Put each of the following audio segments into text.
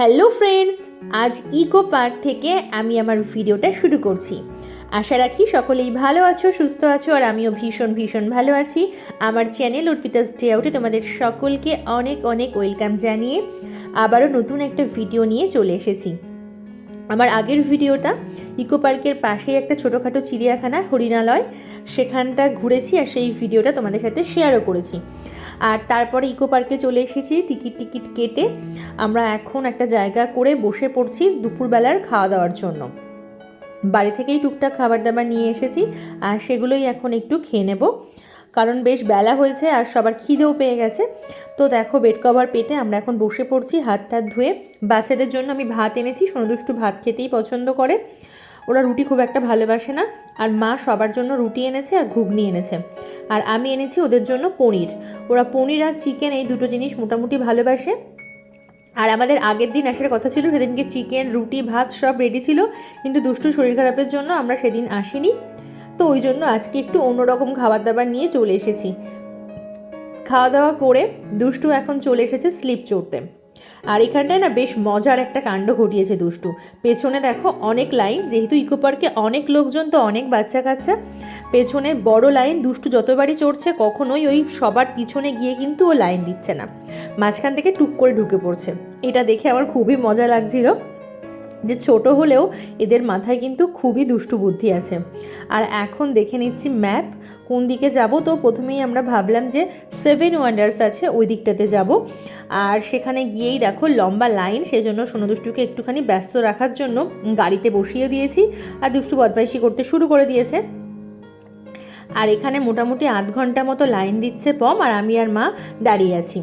Hello friends, আজ eco park থেকে আমি আমার ভিডিওটা শুরু করছি। আশা রাখি সকলেই ভালো আছো, সুস্থ আছো, আর আমিও ভীষণ ভীষণ ভালো আছি। আমার চ্যানেল অর্পিতাস ডে আউটে তোমাদের সকলকে অনেক অনেক ওয়েলকাম জানিয়ে আবারও নতুন একটা ভিডিও নিয়ে চলে এসেছি। আমার আগের ভিডিওটা ইকো পার্কের পাশেই একটা ছোটোখাটো চিড়িয়াখানা, হরিণালয়, সেখানটা ঘুরেছি আর সেই ভিডিওটা তোমাদের সাথে শেয়ারও করেছি। আর তারপরে ইকো পার্কে চলে এসেছি, টিকিট টিকিট কেটে। আমরা এখন একটা জায়গা করে বসে পড়ছি দুপুরবেলার খাওয়া দাওয়ার জন্য। বাড়ি থেকেই টুকটাক খাবার দাবার নিয়ে এসেছি আর সেগুলোই এখন একটু খেয়ে নেব। কারণ বেশ বেলা হয়েছে আর সবার খিদেও পেয়ে গেছে। তো দেখো বেড কভার পেতে আমরা এখন বসে পড়ছি হাত টাত ধুয়ে। বাচ্চাদের জন্য আমি ভাত এনেছি, সোনদুষ্টু ভাত খেতেই পছন্দ করে। ওরা রুটি খুব একটা ভালোবাসে না। আর মা সবার জন্য রুটি এনেছে আর ঘুগনি এনেছে। আর আমি এনেছি ওদের জন্য পনির। ওরা পনির আর চিকেন এই দুটো জিনিস মোটামুটি ভালোবাসে। আর আমাদের আগের দিন আসার কথা ছিল, সেদিনকে চিকেন, রুটি, ভাত সব রেডি ছিল। কিন্তু দুষ্টু শরীর খারাপের জন্য আমরা সেদিন আসিনি। তো ওই জন্য আজকে একটু অন্যরকম খাবার দাবার নিয়ে চলে এসেছি। খাওয়া দাওয়া করে দুষ্টু এখন চলে এসেছে স্লিপ চড়তে। আর এখানটায় না বেশ মজার একটা কাণ্ড ঘটিয়েছে দুষ্টু। পেছনে দেখো অনেক লাইন, যেহেতু ইকো পার্কে অনেক লোকজন তো অনেক বাচ্চা কাচ্চা। পেছনে বড় লাইন, দুষ্টু যতবারই চড়ছে কখনোই ওই সবার পিছনে গিয়ে কিন্তু ও লাইন দিচ্ছে না। মাঝখান থেকে টুক করে ঢুকে পড়ছে। এটা দেখে আমার খুবই মজা লাগছিল যে ছোট হলেও এদের মাথায় কিন্তু খুবই দুষ্টু বুদ্ধি আছে। আর এখন দেখে নিচ্ছি ম্যাপ। কোন দিকে যাব? তো প্রথমেই আমরা ভাবলাম যে সেভেন ওয়ান্ডার্স আছে ওই দিকটাতে যাব। আর সেখানে গিয়েই দেখো লম্বা লাইন সেই জন্য সোনদুষ্টুকে একটুখানি ব্যস্ত রাখার জন্য গাড়িতে বসিয়ে দিয়েছি আর দুষ্টু বদমাইশি করতে শুরু করে দিয়েছে। আর এখানে মোটামুটি আধ ঘণ্টা মতো লাইন দিচ্ছে পম আর আমি আর মা দাঁড়িয়ে আছি।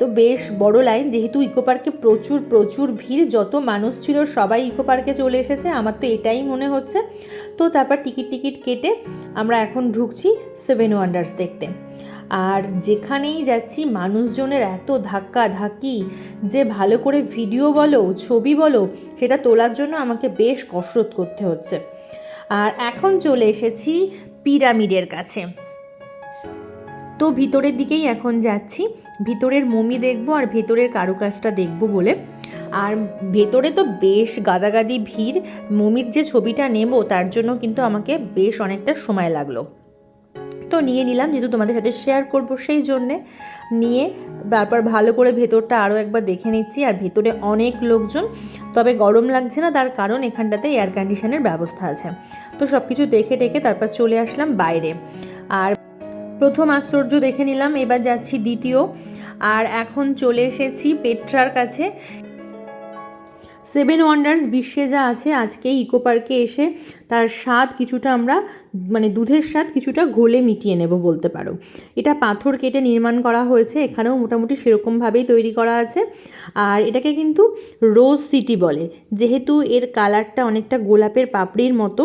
তো বেশ বড় লাইন, যেহেতু ইকো পার্কে প্রচুর প্রচুর ভিড়, যত মানুষ ছিল সবাই ইকো পার্কে চলে এসেছে, আমার তো এটাই মনে হচ্ছে। তো তারপর টিকিট টিকিট কেটে আমরা এখন ঢুকছি সেভেন ওয়ান্ডার্স দেখতে। আর যেখানেই যাচ্ছি, মানুষজনের এত ধাক্কা ধাক্কি যে ভালো করে ভিডিও বলো, ছবি বলো, সেটা তোলার জন্য আমাকে বেশ কসরত করতে হচ্ছে। আর এখন চলে এসেছি পিরামিডের কাছে। তো ভিতরের দিকেই এখন যাচ্ছি। ভিতরের মমি দেখব আর ভেতরের কারুকাজটা দেখব বলে। আর ভেতরে তো বেশ গাদাগাদি ভিড়, মমির যে ছবিটা নেব তার জন্য কিন্তু আমাকে বেশ অনেকটা সময় লাগল। তো নিয়ে নিলাম, যেহেতু তোমাদের সাথে শেয়ার করব সেই জন্যে। নিয়ে তারপর ভালো করে ভেতরটা আরও একবার দেখে নিচ্ছি, আর ভেতরে অনেক লোকজন। তবে গরম লাগছে না, তার কারণ এখানটাতে এয়ার কন্ডিশনের ব্যবস্থা আছে। তো সব কিছু দেখে টেকে তারপর চলে আসলাম বাইরে। আর প্রথম আশ্চর্য দেখে নিলাম, এবার যাচ্ছি দ্বিতীয়। আর এখন চলে এসেছি পেট্রার কাছে। সেভেন ওয়ান্ডার্স বিশ্বে যা আছে, আজকে ইকো পার্কে এসে তার স্বাদ কিছুটা আমরা মানে দুধের স্বাদ কিছুটা ঘোলে মিটিয়ে নেব বলতে পারো। এটা পাথর কেটে নির্মাণ করা হয়েছে, এখানেও মোটামুটি সেরকমভাবেই তৈরি করা আছে। আর এটাকে কিন্তু রোজ সিটি বলে, যেহেতু এর কালারটা অনেকটা গোলাপের পাপড়ির মতো,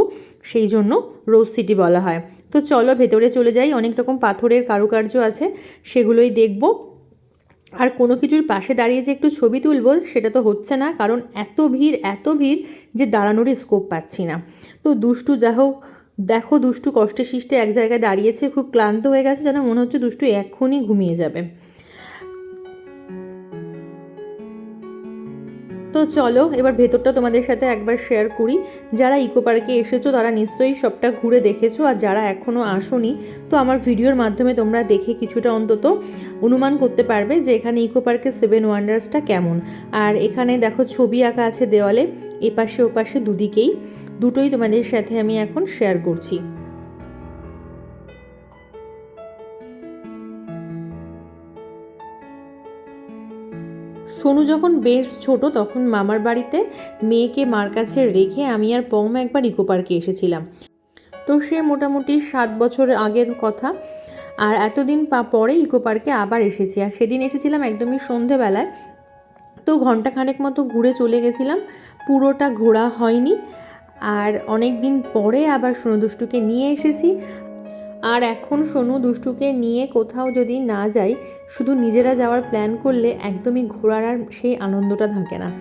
সেই জন্য রোজ সিটি বলা হয়। তো চলো ভেতরে চলে যাই। অনেক রকম পাথরের কারুকার্য আছে, সেগুলোই দেখব। আর কোনো কিছুর পাশে দাঁড়িয়ে যে একটু ছবি তুলব, সেটা তো হচ্ছে না, কারণ এত ভিড় এত ভিড় যে দাঁড়ানোরই স্কোপ পাচ্ছি না। তো দুষ্টু যা হোক, দেখো দুষ্টু কষ্টে সৃষ্টে এক জায়গায় দাঁড়িয়েছে, খুব ক্লান্ত হয়ে গেছে, যেন মনে হচ্ছে দুষ্টু এক্ষুনি ঘুমিয়ে যাবে। তো চলো, এবার ভেতরটা তোমাদের সাথে একবার শেয়ার করি। যারা ইকো পার্কে এসেছ, তারা নিশ্চয়ই সবটা ঘুরে দেখেছ। আর যারা এখনও আসোনি, তো আমার ভিডিওর মাধ্যমে তোমরা দেখে কিছুটা অন্তত অনুমান করতে পারবে যে এখানে ইকো পার্কের সেভেন ওয়ান্ডার্সটা কেমন। আর এখানে দেখো, ছবি আঁকা আছে দেওয়ালে, এপাশে ওপাশে দুদিকেই। দুটোই তোমাদের সাথে আমি এখন শেয়ার করছি। সোনু যখন বেশ ছোট, তখন মামার বাড়িতে মেয়েকে মার কাছে রেখে আমি আর পম একবার ইকো পার্কে এসেছিলাম। তো সে মোটামুটি সাত বছর আগের কথা। আর এতদিন পরে ইকো পার্কে আবার এসেছি। আর সেদিন এসেছিলাম একদমই সন্ধেবেলায়। তো ঘন্টাখানেক মতো ঘুরে চলে গেছিলাম। পুরোটা ঘোরা হয়নি। আর অনেক দিন পরে আবার সোনুদুষ্টুকে নিয়ে এসেছি। আর এখন সোনু দুষ্টুকে নিয়ে কোথাও যদি না যাই শুধু নিজেরা যাওয়ার প্ল্যান করলে একদমই ঘোরার আর সেই আনন্দটা থাকে না।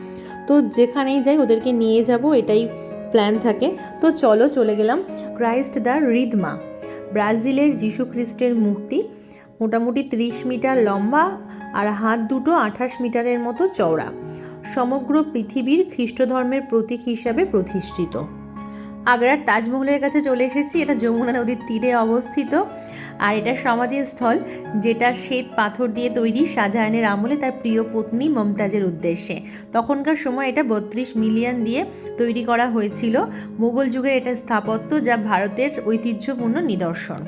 তো যেখানেই যাই ওদেরকে নিয়ে যাব, এটাই প্ল্যান থাকে। তো চলো চলে গেলাম। ক্রাইস্ট দ্য রিদমা ব্রাজিলের যিশু খ্রিস্টের মূর্তি। মোটামুটি ত্রিশ মিটার লম্বা আর হাত দুটো আঠাশ মিটারের মতো চওড়া। সমগ্র পৃথিবীর খ্রিস্ট ধর্মের প্রতীক হিসাবে প্রতিষ্ঠিত। আগ্রার তাজমহলের কাছে চলে এসেছি। এটা যমুনা নদীর তীরে অবস্থিত। আর এটা সমাধিস্থল, যেটা শ্বেত পাথর দিয়ে তৈরি শাহজাহানের আমলে তার প্রিয় পত্নী মমতাজের উদ্দেশ্যে। তখনকার সময় এটা বত্রিশ মিলিয়ন দিয়ে তৈরি করা হয়েছিল। মুঘল যুগের এটা স্থাপত্য যা ভারতের ঐতিহ্যপূর্ণ নিদর্শন।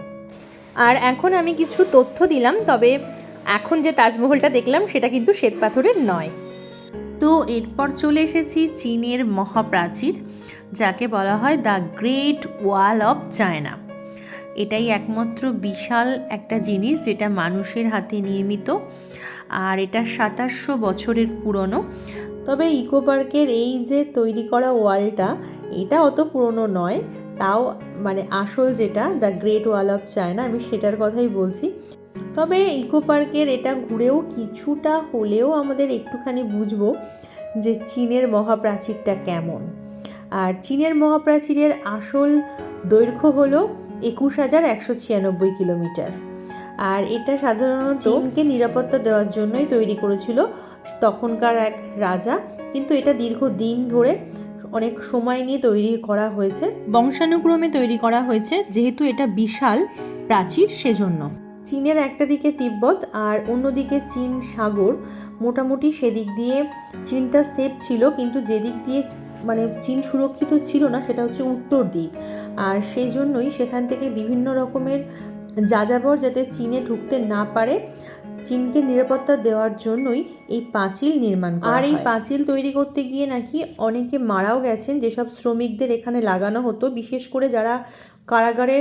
আর এখন আমি কিছু তথ্য দিলাম, তবে এখন যে তাজমহলটা দেখলাম, সেটা কিন্তু শ্বেত পাথরের নয়। তো এরপর চলে এসেছি চীনের মহাপ্রাচীর। যাকে বলা হয় the great wall of China. এটাই একমাত্র বিশাল একটা জিনিস যেটা মানুষের হাতে নির্মিত, আর এটা সাতাশশো বছরের পুরনো। তবে ইকো পার্কের এই যে তৈরি করা ওয়ালটা, এটা অত পুরনো নয়। তাও মানে আসল যেটা, the great wall of China, আমি সেটার কথাই বলছি। তবে ইকো পার্কের এটা ঘুরেও কিছুটা হলেও আমাদের একটুখানি বুঝব যে চীনের মহাপ্রাচীরটা কেমন। আর চীনের মহাপ্রাচীরের আসল দৈর্ঘ্য হল একুশ হাজার একশো ছিয়ানব্বই কিলোমিটার। আর এটা সাধারণত চীনকে নিরাপত্তা দেওয়ার জন্যই তৈরি করেছিল তখনকার এক রাজা। কিন্তু এটা দীর্ঘ দিন ধরে অনেক সময় নিয়ে তৈরি করা হয়েছে। বংশানুক্রমে তৈরি করা হয়েছে যেহেতু এটা বিশাল প্রাচীর সেজন্য। চীনের একটা দিকে তিব্বত আর অন্যদিকে চীন সাগর। মোটামুটি সেদিক দিয়ে চীনটা সেফ ছিল কিন্তু যেদিক দিয়ে মানে চীন সুরক্ষিত ছিল না সেটা হচ্ছে উত্তর দিক। আর সেই জন্যই সেখান থেকে বিভিন্ন রকমের যাযাবর যাতে চীনে ঢুকতে না পারে চীনকে নিরাপত্তা দেওয়ার জন্যই এই পাঁচিল নির্মাণ আর এই পাঁচিল তৈরি করতে গিয়ে নাকি অনেকে মারাও গেছেন যেসব শ্রমিকদের এখানে লাগানো হতো বিশেষ করে যারা কারাগারে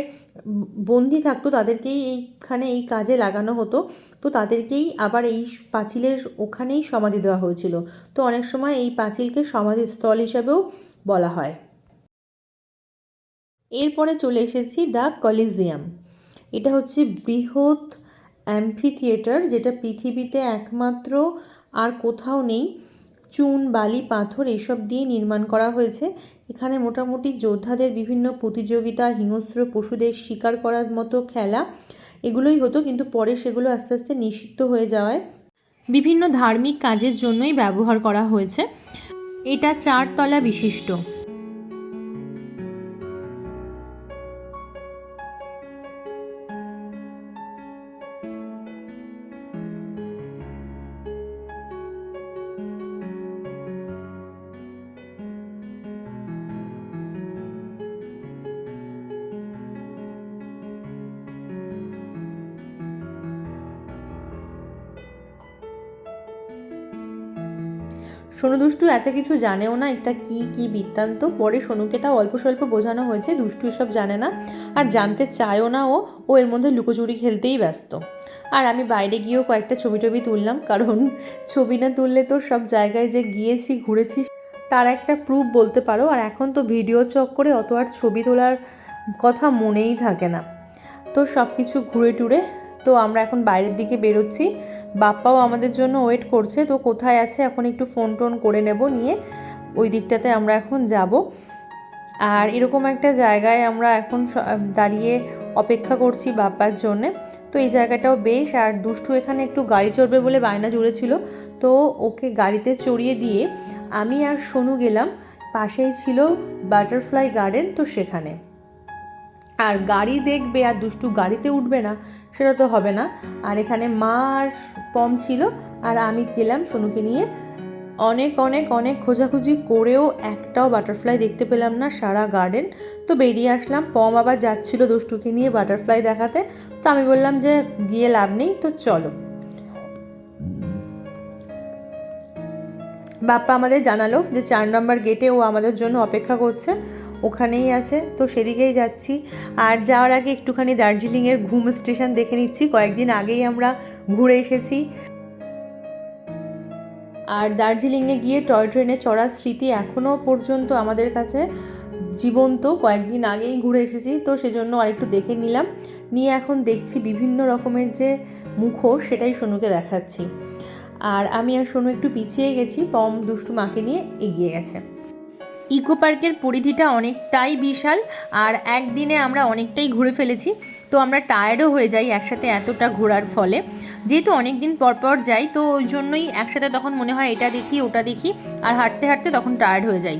বন্দি থাকতো, তাদেরকেই এইখানে এই কাজে লাগানো হতো। তো তাদেরকেই আবার এই পাঁচিলের ওখানেই সমাধি দেওয়া হয়েছিল। তো অনেক সময় এই পাঁচিলকে সমাধিস্থল হিসাবেও বলা হয়। এরপরে চলে এসেছি দ্য কলিজিয়াম। এটা হচ্ছে বৃহৎ অ্যাম্ফি থিয়েটার যেটা পৃথিবীতে একমাত্র আর কোথাও নেই। চুন, বালি, পাথর, এসব দিয়ে নির্মাণ করা হয়েছে। এখানে মোটামুটি যোদ্ধাদের বিভিন্ন প্রতিযোগিতা, হিংস্র পশুদের শিকার করার মতো খেলা এগুলোই হতো, কিন্তু পরে সেগুলো আস্তে আস্তে নিষিদ্ধ হয়ে যাওয়ায় বিভিন্ন ধার্মিক কাজের জন্যই ব্যবহার করা হয়েছে। এটা চারতলা বিশিষ্ট। সোনু দুষ্টু এত কিছু জানেও না এটা কি কি বৃত্তান্ত। পরে সোনুকে তাও অল্প স্বল্প বোঝানো হয়েছে, দুষ্টু সব জানে না। আর জানতে চায়ও না ও ও এর মধ্যে লুকোচুরি খেলতেই ব্যস্ত। আর আমি বাইরে গিয়েও কয়েকটা ছবি টবি তুললাম, কারণ ছবি না তুললে তো সব জায়গায় যে গিয়েছি, ঘুরেছি, তার একটা প্রুফ বলতে পারো। আর এখন তো ভিডিও চক করে অত আর ছবি তোলার কথা মনেই থাকে না। তো সব কিছু ঘুরে টুরে তো আমরা এখন বাইরের দিকে বেরোচ্ছি। বাপ্পাও আমাদের জন্য ওয়েট করছে, তো কোথায় আছে এখন একটু ফোন টোন করে নেব, নিয়ে ওই দিকটাতে আমরা এখন যাব। আর এরকম একটা জায়গায় আমরা এখন দাঁড়িয়ে অপেক্ষা করছি বাপ্পার জন্যে। তো এই জায়গাটাও বেশ, আর দুষ্টু এখানে একটু গাড়ি চড়বে বলে বায়না জুড়েছিল। তো ওকে গাড়িতে চড়িয়ে দিয়ে আমি আর সোনু গেলাম, পাশেই ছিল বাটারফ্লাই গার্ডেন তো সেখানে। আর গাড়ি দেখবে আর দুষ্টু গাড়িতে উঠবে না, সেটা তো হবে না। আর এখানে মা আর পম ছিল, আর আমি গেলাম সোনুকে নিয়ে। অনেক অনেক অনেক খোঁজাখুঁজি করেও একটাও বাটারফ্লাই দেখতে পেলাম না সারা গার্ডেন তো বেরিয়ে আসলাম, পম আবার যাচ্ছিল দুষ্টুকে নিয়ে বাটারফ্লাই দেখাতে। তো আমি বললাম যে, গিয়ে লাভ নেই, তো চলো। বাপ্পা আমাদের জানালো যে, চার নম্বর গেটে ও আমাদের জন্য অপেক্ষা করছে। ওখানেই আছে। তো সেদিকেই যাচ্ছি। আর যাওয়ার আগে একটুখানি দার্জিলিংয়ের ঘুম স্টেশন দেখে নিচ্ছি। কয়েকদিন আগেই আমরা ঘুরে এসেছি। আর দার্জিলিংয়ে গিয়ে টয় ট্রেনে চড়ার স্মৃতি এখনও পর্যন্ত আমাদের কাছে জীবন্ত। কয়েকদিন আগেই ঘুরে এসেছি। তো সেজন্য আরেকটু দেখে নিলাম। নিয়ে এখন দেখছি বিভিন্ন রকমের যে মুখোশ, সেটাই সোনুকে দেখাচ্ছি। আর আমি আর সোনু একটু পিছিয়ে গেছি। পম দুষ্টু মাকে নিয়ে এগিয়ে গেছে। ইকো পার্কের পরিধিটা অনেকটাই বিশাল আর একদিনে আমরা অনেকটাই ঘুরে ফেলেছি। তো আমরা টায়ার্ডও হয়ে যাই একসাথে এতটা ঘোরার ফলে। যেহেতু অনেক দিন পরপর পর যাই, তো ওই জন্যই একসাথে তখন মনে হয় এটা দেখি, ওটা দেখি আর হাঁটতে হাঁটতে তখন টায়ার্ড হয়ে যাই।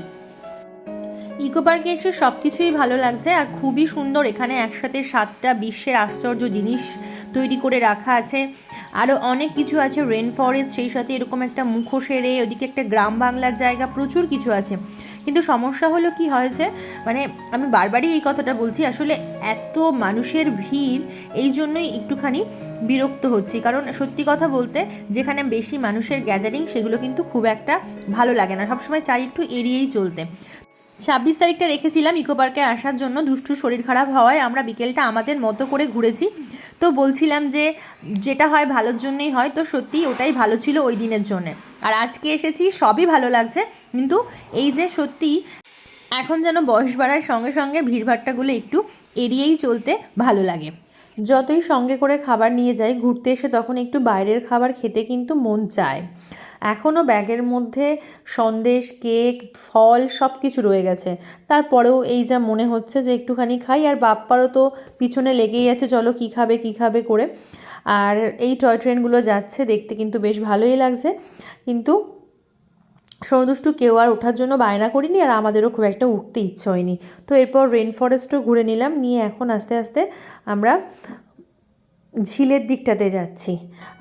ইকো পার্কে এসে সব কিছুই ভালো লাগছে আর খুবই সুন্দর এখানে একসাথে সাতটা বিশ্বের আশ্চর্য জিনিস তৈরি করে রাখা আছে। আরও অনেক কিছু আছে রেন ফরেস্ট সেই সাথে এরকম একটা মুখোশেরে ওদিকে একটা গ্রাম বাংলার জায়গা, প্রচুর কিছু আছে। কিন্তু সমস্যা হলো কি হয়েছে মানে আমি বারবারই এই কথাটা বলছি, আসলে এত মানুষের ভিড়, এই জন্যই একটুখানি বিরক্ত হচ্ছি। কারণ সত্যি কথা বলতে, যেখানে বেশি মানুষের গ্যাদারিং সেগুলো কিন্তু খুব একটা ভালো লাগে না। সবসময় চাই একটু এড়িয়েই চলতে। ছাব্বিশ তারিখটা রেখেছিলাম ইকো পার্কে আসার জন্য। দুষ্টু শরীর খারাপ হওয়ায় আমরা বিকেলটা আমাদের মতো করে ঘুরেছি। তো বলছিলাম যে, যেটা হয় ভালোর জন্যই হয়। তো সত্যি ওটাই ভালো ছিল ওই দিনের জন্যে। আর আজকে এসেছি, সবই ভালো লাগছে। কিন্তু এই যে সত্যি, এখন যেন বয়স বাড়ার সঙ্গে সঙ্গে ভিড়ভাট্টাগুলো একটু এড়িয়েই চলতে ভালো লাগে। যতই সঙ্গে করে খাবার নিয়ে যাই, ঘুরতে এসে তখন একটু বাইরের খাবার খেতে কিন্তু মন চায়। এখনও ব্যাগের মধ্যে সন্দেশ, কেক, ফল সব কিছু রয়ে গেছে। তারপরেও এই যা মনে হচ্ছে যে একটুখানি খাই, আর বাপ্পারও তো পিছনে লেগেই আছে, চলো কী খাবে কী খাবে করে। আর এই টয় ট্রেনগুলো যাচ্ছে, দেখতে কিন্তু বেশ ভালোই লাগছে। কিন্তু সমুদুষ্টু কেউ আর ওঠার জন্য বায়না করিনি, আর আমাদেরও খুব একটা উঠতে ইচ্ছে হয়নি। তো এরপর রেন ফরেস্টও ঘুরে নিলাম, নিয়ে এখন আস্তে আস্তে আমরা ঝিলের দিকটাতে যাচ্ছি।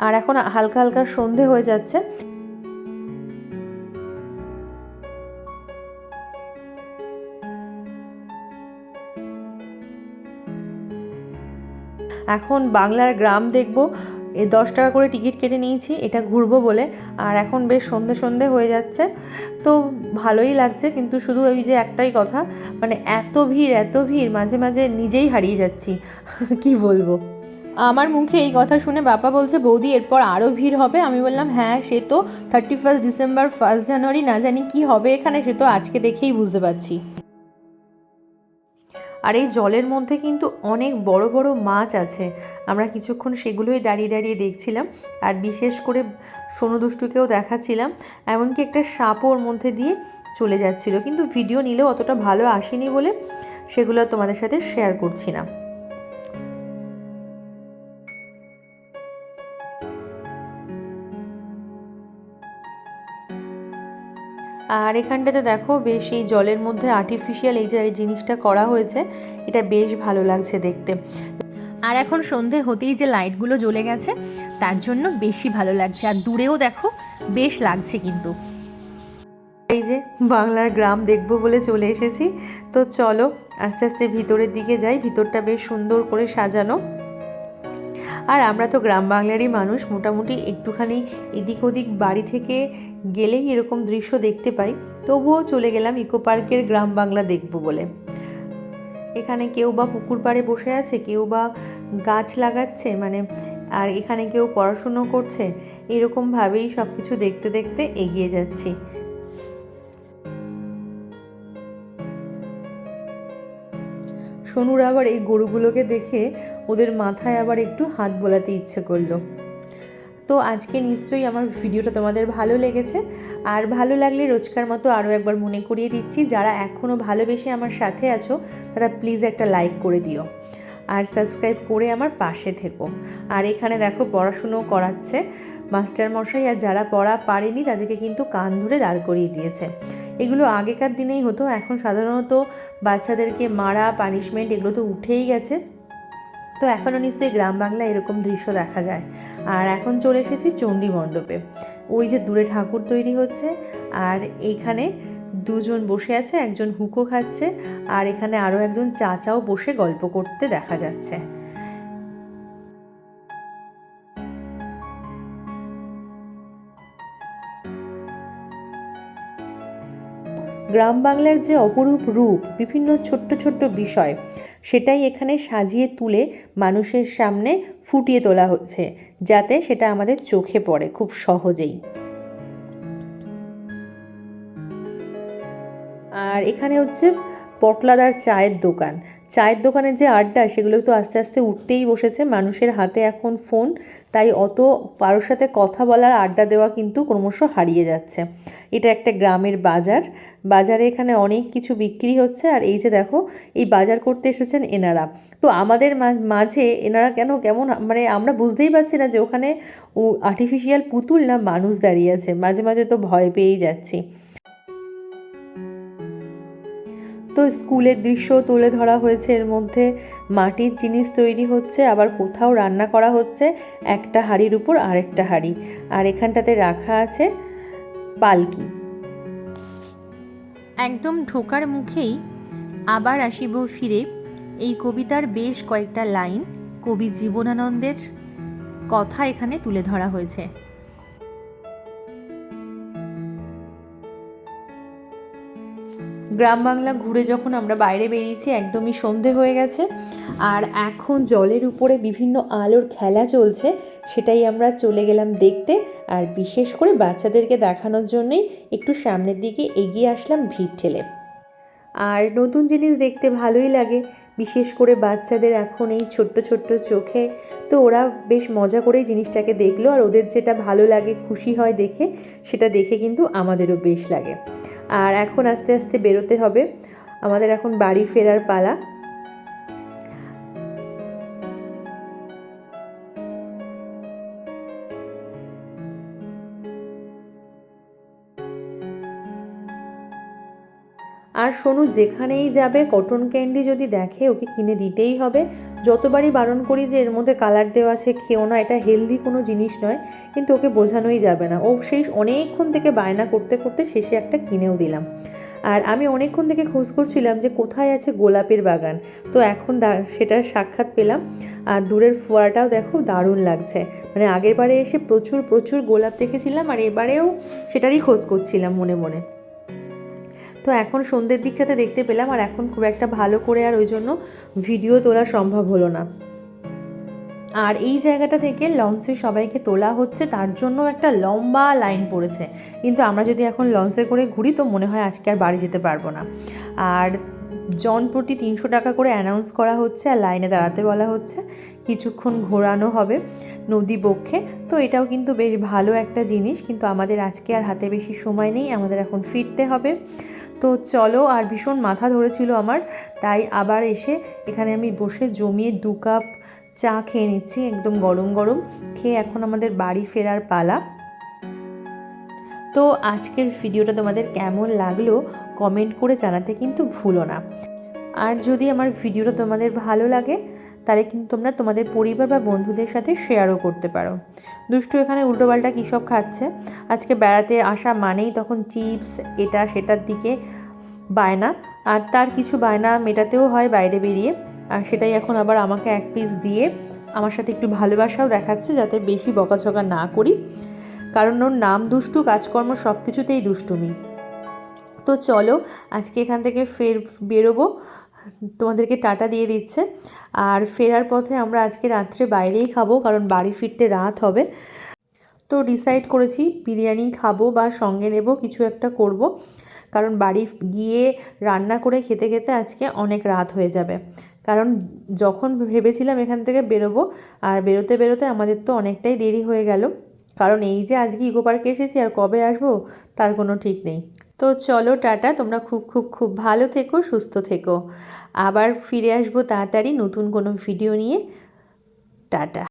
আর এখন হালকা হালকা সন্ধে হয়ে যাচ্ছে। এখন বাংলার গ্রাম দেখব। এ দশ টাকা করে টিকিট কেটে নিয়েছি, এটা ঘুরবো বলে। আর এখন বেশ সন্ধে সন্ধে হয়ে যাচ্ছে। তো ভালোই লাগছে, কিন্তু শুধু ওই যে একটাই কথা মানে এত ভিড় এত ভিড়, মাঝে মাঝে নিজেই হারিয়ে যাচ্ছি। কি বলব? আমার মুখে এই কথা শুনে বাবা বলছে, বৌদি, এরপর আরও ভিড় হবে? আমি বললাম হ্যাঁ সে তো thirty first December first January না জানি কি হবে এখানে, সে তো আজকে দেখেই বুঝতে পারছি। আর এই জলের মধ্যে কিন্তু অনেক বড় বড় মাছ আছে। আমরা কিছুক্ষণ সেগুলোই দাঁড়িয়ে দাঁড়িয়ে দেখছিলাম আর বিশেষ করে সোনু দুষ্টুকেও দেখাচ্ছিলাম। এমনকি একটা সাপও ওর মধ্যে দিয়ে চলে যাচ্ছিল। কিন্তু ভিডিও নিলেও অতটা ভালো আসেনি বলে সেগুলো তোমাদের সাথে শেয়ার করছি না। আর এখানটাতে দেখো বেশ এই জলের মধ্যে আর্টিফিশিয়াল এই যে জিনিসটা করা হয়েছে, এটা বেশ ভালো লাগছে দেখতে। আর এখন সন্ধে হতেই যে লাইটগুলো জ্বলে গেছে, তার জন্য বেশি ভালো লাগছে। আর দূরেও দেখো বেশ লাগছে কিন্তু। এই যে বাংলার গ্রাম দেখব বলে চলে এসেছি। তো চলো আস্তে আস্তে ভিতরের দিকে যাই, ভিতরটা বেশ সুন্দর করে সাজানো। আর আমরা তো গ্রাম বাংলারই মানুষ, মোটামুটি একটুখানি এদিক ওদিক বাড়ি থেকে গেলেই এরকম দৃশ্য দেখতে পাই, তবুও চলে গেলাম ইকো পার্কের গ্রাম বাংলা দেখব বলে। এখানে কেউ বা পুকুর পাড়ে বসে আছে, কেউ বা গাছ লাগাচ্ছে মানে আর এখানে কেউ পড়াশুনো করছে, এরকমভাবেই সব কিছু দেখতে দেখতে এগিয়ে যাচ্ছি। সোনুর আবার এই গরুগুলোকে দেখে ওদের মাথায় আবার একটু হাত বোলাতে ইচ্ছে করল। তো আজকে নিশ্চয়ই আমার ভিডিওটা তোমাদের ভালো লেগেছে। আর ভালো লাগলে রোজকার মতো আরও একবার মনে করিয়ে দিচ্ছি। যারা এখনও ভালোবেসে আমার সাথে আছো, তারা প্লিজ একটা লাইক করে দিও। আর সাবস্ক্রাইব করে আমার পাশে থেকো। আর এখানে দেখো পড়াশুনো করাচ্ছে মাস্টার মশাই, আর যারা পড়া পারেনি, তাদেরকে কিন্তু কান ধরে দাঁড় করিয়ে দিয়েছে। এগুলো আগেকার দিনেই হতো, এখন সাধারণত বাচ্চাদেরকে মারা, পানিশমেন্ট এগুলো তো উঠেই গেছে। তো এখনও নিশ্চয়ই গ্রাম বাংলায় এরকম দৃশ্য দেখা যায়। আর এখন চলে এসেছি চণ্ডী মণ্ডপে। ওই যে দূরে ঠাকুর তৈরি হচ্ছে, আর এইখানে দুজন বসে আছে, একজন হুকো খাচ্ছে, আর এখানে আরও একজন চাচাও বসে গল্প করতে দেখা যাচ্ছে। গ্রাম বাংলার যে অপরূপ রূপ, বিভিন্ন ছোট্ট ছোট্ট বিষয়, সেটাই এখানে সাজিয়ে তুলে মানুষের সামনে ফুটিয়ে তোলা হচ্ছে, যাতে সেটা আমাদের চোখে পড়ে খুব সহজেই। আর এখানে হচ্ছে পটলাদার চায়ের দোকান। চায়ের দোকানের যে আড্ডা, সেগুলো তো আস্তে আস্তে উঠতেই বসেছে। মানুষের হাতে এখন ফোন, তাই অত কারোর সাথে কথা বলার আড্ডা দেওয়া কিন্তু ক্রমশ হারিয়ে যাচ্ছে। এটা একটা গ্রামের বাজার। বাজারে এখানে অনেক কিছু বিক্রি হচ্ছে। আর এই যে দেখো, এই বাজার করতে এসেছেন এনারা। তো আমাদের মাঝে এনারা কেন, কেমন মানে আমরা বুঝতেই পারছি না যে ওখানে আর্টিফিশিয়াল পুতুল না মানুষ দাঁড়িয়ে আছে। মাঝে মাঝে তো ভয় পেয়েই যাচ্ছি। তো স্কুলের দৃশ্য তুলে ধরা হয়েছে। এর মধ্যে মাটির জিনিস তৈরি হচ্ছে, আবার কোথাও রান্না করা হচ্ছে, একটা হাঁড়ির উপর আরেকটা হাঁড়ি। আর এখানটাতে রাখা আছে পালকি। একদম ঢোকার মুখেই আবার আসিব ফিরে এই কবিতার বেশ কয়েকটা লাইন কবি জীবনানন্দের কথা এখানে তুলে ধরা হয়েছে। গ্রাম বাংলা ঘুরে যখন আমরা বাইরে বেরিয়েছি, একদমই সন্ধে হয়ে গেছে। আর এখন জলের উপরে বিভিন্ন আলোর খেলা চলছে, সেটাই আমরা চলে গেলাম দেখতে। আর বিশেষ করে বাচ্চাদেরকে দেখানোর জন্যই একটু সামনের দিকে এগিয়ে আসলাম ভিড় ঠেলে। আর নতুন জিনিস দেখতে ভালোই লাগে, বিশেষ করে বাচ্চাদের এখন এই ছোট্ট ছোট্ট চোখে। তো ওরা বেশ মজা করেই জিনিসটাকে দেখল, আর ওদের যেটা ভালো লাগে, খুশি হয় দেখে, সেটা দেখে কিন্তু আমাদেরও বেশ লাগে। আর এখন আস্তে আস্তে বেরোতে হবে। আমাদের এখন বাড়ি ফেরার পালা। আর সোনু যেখানেই যাবে কটন ক্যান্ডি যদি দেখে, ওকে কিনে দিতেই হবে। যতবারই বারণ করি যে এর মধ্যে কালার দেওয়া আছে, খেও না, এটা হেলদি কোনো জিনিস নয়, কিন্তু ওকে বোঝানোই যাবে না। ও সেই অনেকক্ষণ থেকে বায়না করতে করতে শেষে একটা কিনেও দিলাম। আর আমি অনেকক্ষণ থেকে খোঁজ করছিলাম যে কোথায় আছে গোলাপের বাগান। তো এখন সেটার সাক্ষাৎ পেলাম। আর দূরের ফোয়ারাটাও দেখো দারুণ লাগছে। মানে আগের বারে এসে প্রচুর প্রচুর গোলাপ দেখেছিলাম, আর এবারেও সেটারই খোঁজ করছিলাম মনে মনে। তো এখন সন্ধ্যের দিকটাতে দেখতে পেলাম আর এখন খুব একটা ভালো করে আর ওই জন্য ভিডিও তোলা সম্ভব হলো না। আর এই জায়গাটা থেকে লঞ্চে সবাইকে তোলা হচ্ছে, তার জন্য একটা লম্বা লাইন পড়েছে। কিন্তু আমরা যদি এখন লঞ্চে করে ঘুরি তো মনে হয় আজকে আর বাড়ি যেতে পারব না। আর জন প্রতি তিনশো টাকা করে অ্যানাউন্স করা হচ্ছে আর লাইনে দাঁড়াতে বলা হচ্ছে। কিছুক্ষণ ঘোরানো হবে নদী বক্ষে। তো এটাও কিন্তু বেশ ভালো একটা জিনিস, কিন্তু আমাদের আজকে আর হাতে বেশি সময় নেই, আমাদের এখন ফিরতে হবে। তো চলো, আর ভীষণ মাথা ধরেছিল আমার, তাই আবার এসে এখানে আমি বসে জমিয়ে দু কাপ চা খেয়ে নিচ্ছি, একদম গরম গরম। খেয়ে এখন আমাদের বাড়ি ফেরার পালা। তো আজকের ভিডিওটা তোমাদের কেমন লাগল কমেন্ট করে জানাতে কিন্তু ভুলো না। আর যদি আমার ভিডিওটা তোমাদের ভালো লাগে তাহলে কিন্তু তোমরা তোমাদের পরিবার বা বন্ধুদের সাথে শেয়ারও করতে পারো। দুষ্টু এখানে উল্টোপাল্টা কী সব খাচ্ছে? আজকে বেড়াতে আসা মানেই তখন চিপস এটা সেটার দিকে বায়না। আর তার কিছু বায়না মেটাতেও হয় বাইরে বেরিয়ে। আর সেটাই এখন আবার আমাকে এক পিস দিয়ে আমার সাথে একটু ভালোবাসাও দেখাচ্ছে যাতে বেশি বকাঝকা না করি। কারণ ওর নাম দুষ্টু, কাজকর্ম সব কিছুতেই দুষ্টুমি। তো চলো, আজকে এখান থেকে ফের বেরোবো। তোমাদেরকে টাটা দিয়ে দিচ্ছে। আর ফেরার পথে আমরা আজকে রাত্রে বাইরেই খাব, কারণ বাড়ি ফিরতে রাত হবে। তো ডিসাইড করেছি, বিরিয়ানি খাব বা সঙ্গে নেব, কিছু একটা করব। কারণ বাড়ি গিয়ে রান্না করে খেতে খেতে আজকে অনেক রাত হয়ে যাবে। কারণ যখন ভেবেছিলাম এখান থেকে বেরোবো, আর বেরোতে বেরোতে আমাদের তো অনেকটাই দেরি হয়ে গেল। কারণ এই যে আজকে ইকো পার্কে এসেছি, আর কবে আসব, তার কোনো ঠিক নেই। তো চলো টাটা, তোমরা খুব খুব খুব ভালো থেকো, সুস্থ থেকো। আবার ফিরে আসব তাড়াতাড়ি নতুন কোনো ভিডিও নিয়ে। টাটা।